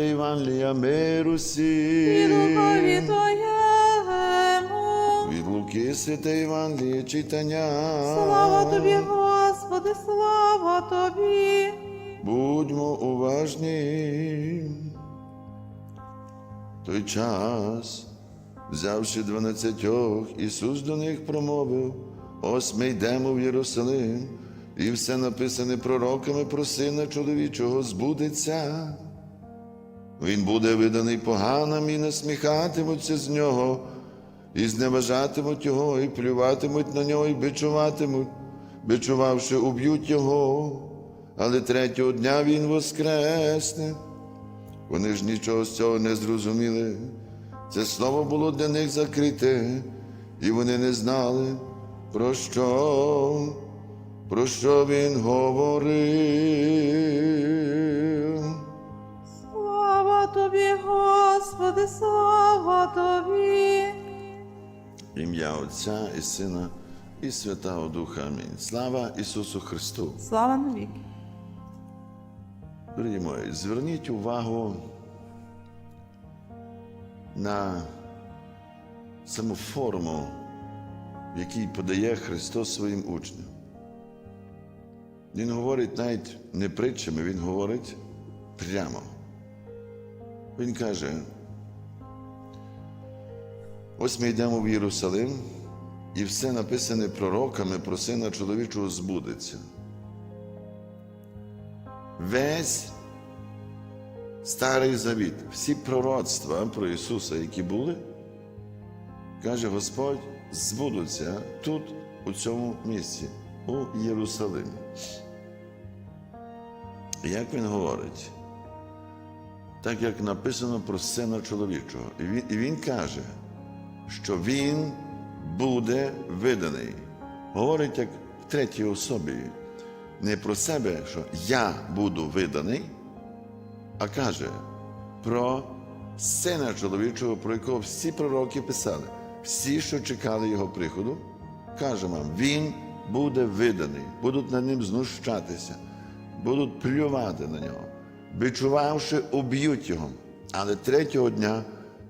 Євангелія миру І всім. духові Твоєму. Від Луки святе Євангеліє читання. Слава Тобі, Господи, слава Тобі. Будьмо уважні. Той час, взявши дванадцятьох, Ісус до них промовив: ось ми йдемо в Єрусалим, і все написане пророками про сина чоловічого збудеться. Він буде виданий поганим і насміхатимуться з нього, і зневажатимуть його, і плюватимуть на нього, і бичуватимуть, бичувавши, уб'ють його, але третього дня він воскресне. Вони ж нічого з цього не зрозуміли. Це слово було для них закрите, і вони не знали, про що, про що він говорив. Тобі, Господи, слава Тобі. Ім'я Отця і Сина і Святого Духа. Амінь. Слава Ісусу Христу! Слава навіки. Дорогі мої, зверніть увагу на саму форму, в якій подає Христос своїм учням. Він говорить навіть не притчами, Він говорить прямо. Він каже, ось ми йдемо в Єрусалим, і все написане пророками про сина чоловічого збудеться. Весь Старий Завіт, всі пророцтва про Ісуса, які були, каже Господь, збудуться тут, у цьому місці, у Єрусалимі. Як він говорить? Так як написано про сина чоловічого. І він, і він каже, що він буде виданий. Говорить як в третій особі. Не про себе, що я буду виданий, а каже про сина чоловічого, про якого всі пророки писали, всі, що чекали його приходу, каже вам, він буде виданий, будуть над ним знущатися, будуть плювати на нього, бичувавши, уб'ють його, але третього дня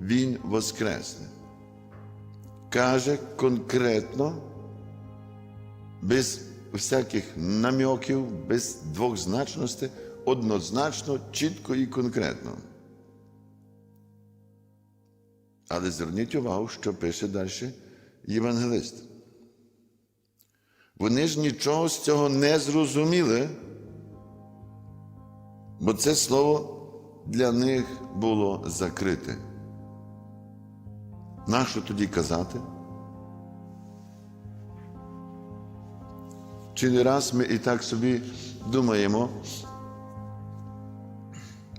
він воскресне. Каже конкретно, без всяких намьоків, без двозначностей, однозначно, чітко і конкретно. Але зверніть увагу, що пише далі євангелист. Вони ж нічого з цього не зрозуміли, бо це слово для них було закрите. Нащо тоді казати? Чи не раз ми і так собі думаємо,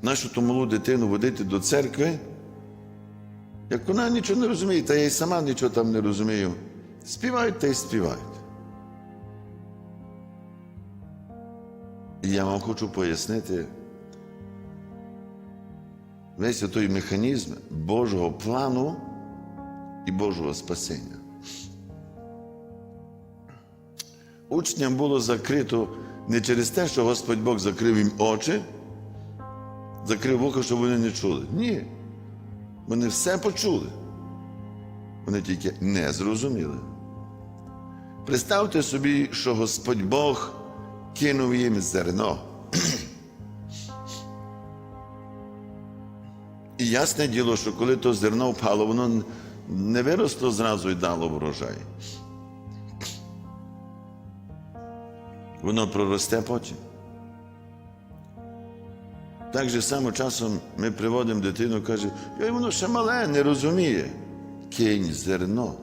нашу ту малу дитину водити до церкви, як вона нічого не розуміє, та я й сама нічого там не розумію. Співають та й співають. І я вам хочу пояснити весь той механізм Божого плану і Божого спасіння. Учням було закрито не через те, що Господь Бог закрив їм очі, закрив вуха, щоб вони не чули. Ні. Вони все почули. Вони тільки не зрозуміли. Представте собі, що Господь Бог кинув їм зерно. І ясне діло, що коли то зерно впало, воно не виросло зразу і дало врожай. Воно проросте потім. Так же само часом ми приводимо дитину, каже, ой, воно ще мале, не розуміє. Кинь зерно.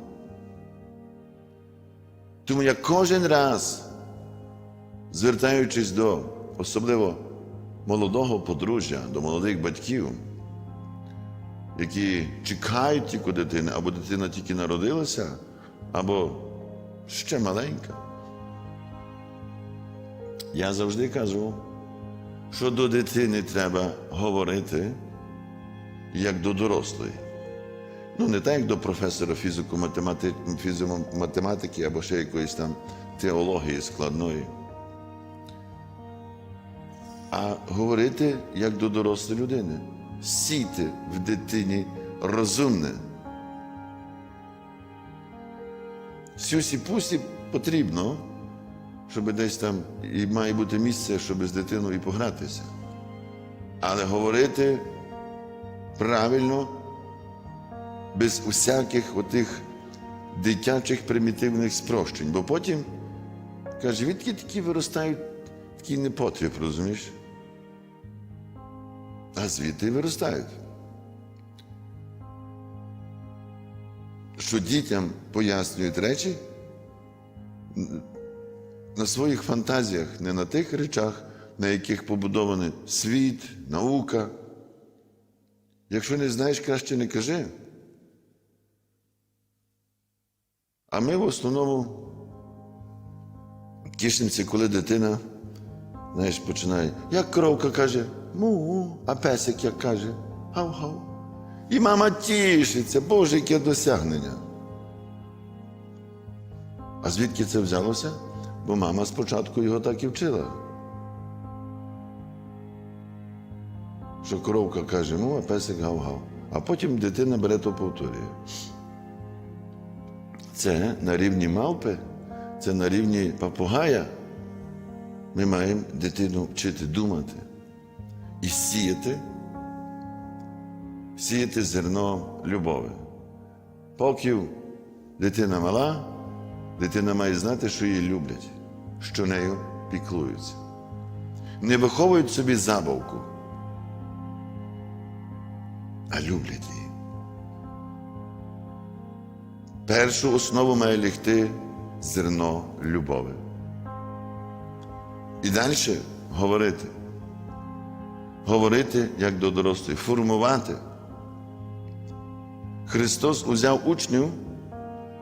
Тому я кожен раз, звертаючись до особливо молодого подружжя, до молодих батьків, які чекають тільки дитини, або дитина тільки народилася, або ще маленька. Я завжди кажу, що до дитини треба говорити як до дорослої. Ну, не так, як до професора фізико-математи... фізико-математики або ще якоїсь там теології складної. А говорити як до дорослої людини. Сійте в дитині розумне. Сюсі пусі потрібно, щоб десь там і має бути місце, щоб з дитиною і погратися. Але говорити правильно, без усяких отих дитячих примітивних спрощень. Бо потім каже, відки такі виростають такий непотріб, розумієш? А звідти виростають. Що дітям пояснюють речі на своїх фантазіях, не на тих речах, на яких побудований світ, наука. Якщо не знаєш, краще не кажи. А ми в основному тішимося, коли дитина, знаєш, починає, як коровка каже, му, а песик як каже, гав-гав. І мама тішиться, Боже, яке досягнення. А звідки це взялося? Бо мама спочатку його так і вчила. Що коровка каже, му, а песик гав-гав. А потім дитина бере то повторює. Це на рівні мавпи, це на рівні папугая. Ми маємо дитину вчити думати і сіяти, сіяти зерно любові. Поки дитина мала, дитина має знати, що її люблять, що нею піклуються. Не виховують собі забавку, а люблять її. Першу основу має лягти зерно любові. І далі говорити. Говорити як до дорослих, формувати. Христос узяв учнів,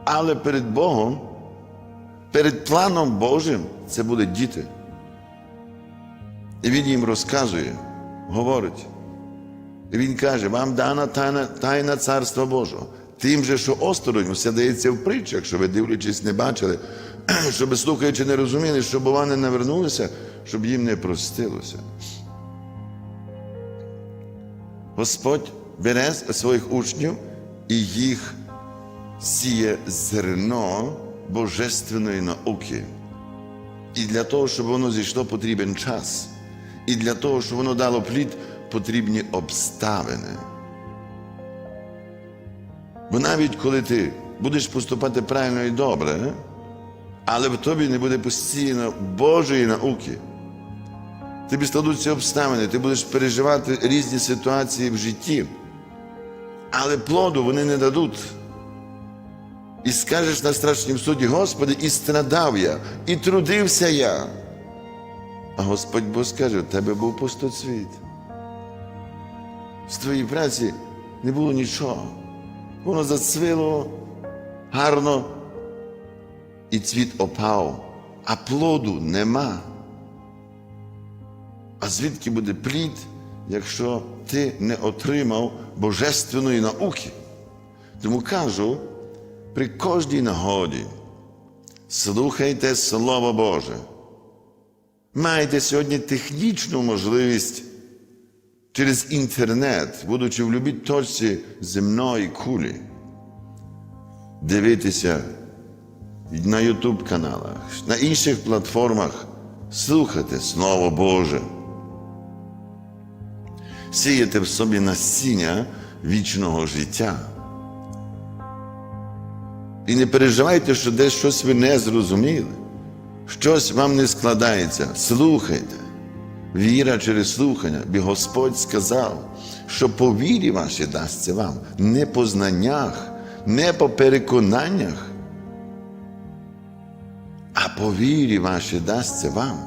але перед Богом, перед планом Божим це будуть діти. І Він їм розказує, говорить. І Він каже, вам дана тайна, тайна Царства Божого. Тим же, що осторонь, все дається в притчах, що ви дивлячись, не бачили, щоб слухаючи, не розуміли, щоб вони не вернулися, щоб їм не простилося. Господь бере своїх учнів і їх сіє зерно божественної науки. І для того, щоб воно зійшло, потрібен час. І для того, щоб воно дало плід, потрібні обставини. Бо навіть коли ти будеш поступати правильно і добре, але в тобі не буде постійно Божої науки, тобі складуться обставини, ти будеш переживати різні ситуації в житті, але плоду вони не дадуть. І скажеш на страшнім суді, Господи, і страдав я, і трудився я. А Господь Бог скаже, у тебе був пустоцвіт. З твоєї праці не було нічого. Воно зацвило гарно, і цвіт опав, а плоду нема. А звідки буде плід, якщо ти не отримав божественної науки? Тому кажу, при кожній нагоді слухайте Слово Боже. Маєте сьогодні технічну можливість через інтернет, будучи в любій точці земної кулі, дивитися на Ютуб каналах, на інших платформах, слухати Слово Боже. Сіяти в собі насіння вічного життя. І не переживайте, що десь щось ви не зрозуміли, щось вам не складається. Слухайте. Віра через слухання, бо Господь сказав, що по вірі вашій дасться вам, не по знаннях, не по переконаннях, по вірі вашій дасться вам.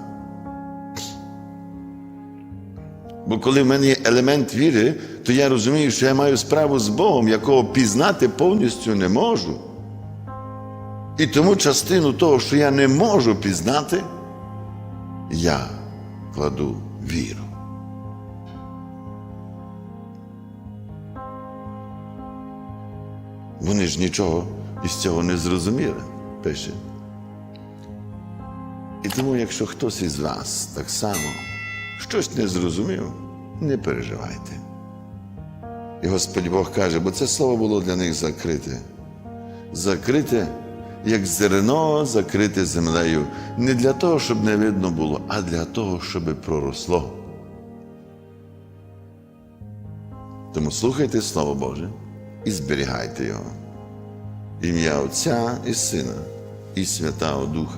Бо коли в мене є елемент віри, то я розумію, що я маю справу з Богом, якого пізнати повністю не можу. І тому частину того, що я не можу пізнати, я кладу віру. Вони ж нічого із цього не зрозуміли, пише. І тому, якщо хтось із вас так само щось не зрозумів, не переживайте. І Господь Бог каже, бо це слово було для них закрите. Закрите, як зерно закрите землею, не для того, щоб не видно було, а для того, щоб проросло. Тому слухайте Слово Боже і зберігайте його. Ім'я Отця і Сина, і Святого Духа.